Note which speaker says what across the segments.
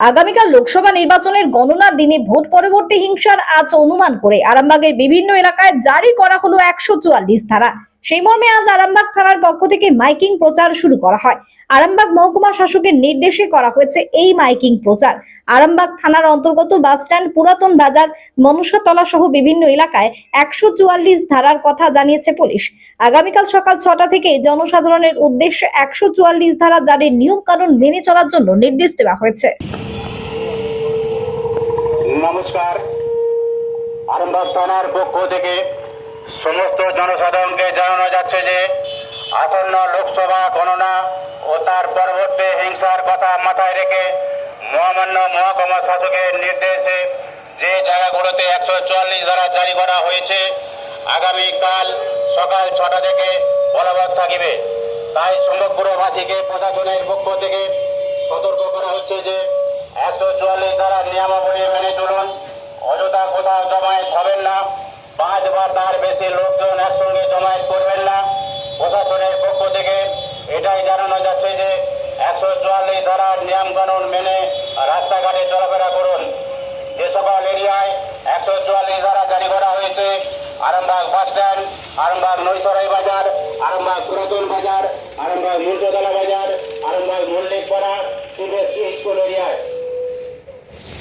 Speaker 1: আগামীকাল লোকসভা নির্বাচনের গণনা দিনে ভোট পরবর্তী হিংসার আজ অনুমান করে আরামবাগের বিভিন্ন এলাকায় জারি করা হলো একশো চুয়াল্লিশ ধারা। সেই মর্মে আজ আরামবাগ থানার পক্ষ থেকে মাইকিং প্রচার শুরু করা হয়। আরামবাগ মহকুমা শাসকের নির্দেশে করা হয়েছে এই মাইকিং প্রচার। আরামবাগ থানার অন্তর্গত বাসস্ট্যান্ড পুরাতন বাজার, মনসাতলা সহ বিভিন্ন এলাকায় একশো চুয়াল্লিশ ধারার কথা জানিয়েছে পুলিশ। আগামীকাল সকাল ছটা থেকে জনসাধারণের উদ্দেশ্যে একশো চুয়াল্লিশ ধারা জারির নিয়ম কানুন মেনে চলার জন্য নির্দেশ দেওয়া হয়েছে।
Speaker 2: নমস্কার। আরামবাগ থানার পক্ষ থেকে সমস্ত জনসাধারণকে জানানো যাচ্ছে যে আসন্ন লোকসভা গণনা ও তার পরবর্তী হিংসার কথা মাথায় রেখে মহামান্য মহকুমা শাসকের নির্দেশে যে জায়গাগুলোতে একশো চুয়াল্লিশ ধারা জারি করা হয়েছে আগামীকাল সকাল ছটা থেকে বলবৎ থাকিবে। তাই সমগ্রবাসীকে প্রশাসনের পক্ষ থেকে সতর্ক করা হচ্ছে যে একশো চুয়াল্লিশ ধারা নিয়মাবলী মেনে চলুন। অযথা কোথাও জমায়েত হবেন না। পাঁচ বা তার বেশি লোকজন একসঙ্গে জমায়েত করবেন না। প্রশাসনের পক্ষ থেকে এটাই জানানো যাচ্ছে যে একশো চুয়াল্লিশ ধারার নিয়ম কানুন মেনে রাস্তাঘাটে চলাফেরা করুন। যে সকল এরিয়ায় একশো চুয়াল্লিশ ধারা জারি করা হয়েছে, আরামবাগ বাস স্ট্যান্ড, আরামবাগ নৈসরাই বাজার, আরামবাগ পুরাতন বাজার, আরামবাগ মূর্ততলা বাজার, আরামবাগ মল্লিক পাড়া পূর্বে স্কুল এরিয়ায়।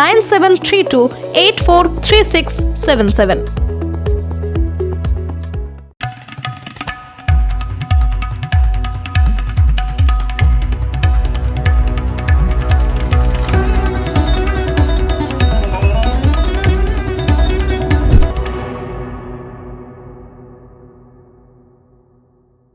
Speaker 3: nine seven three two eight four three six seven seven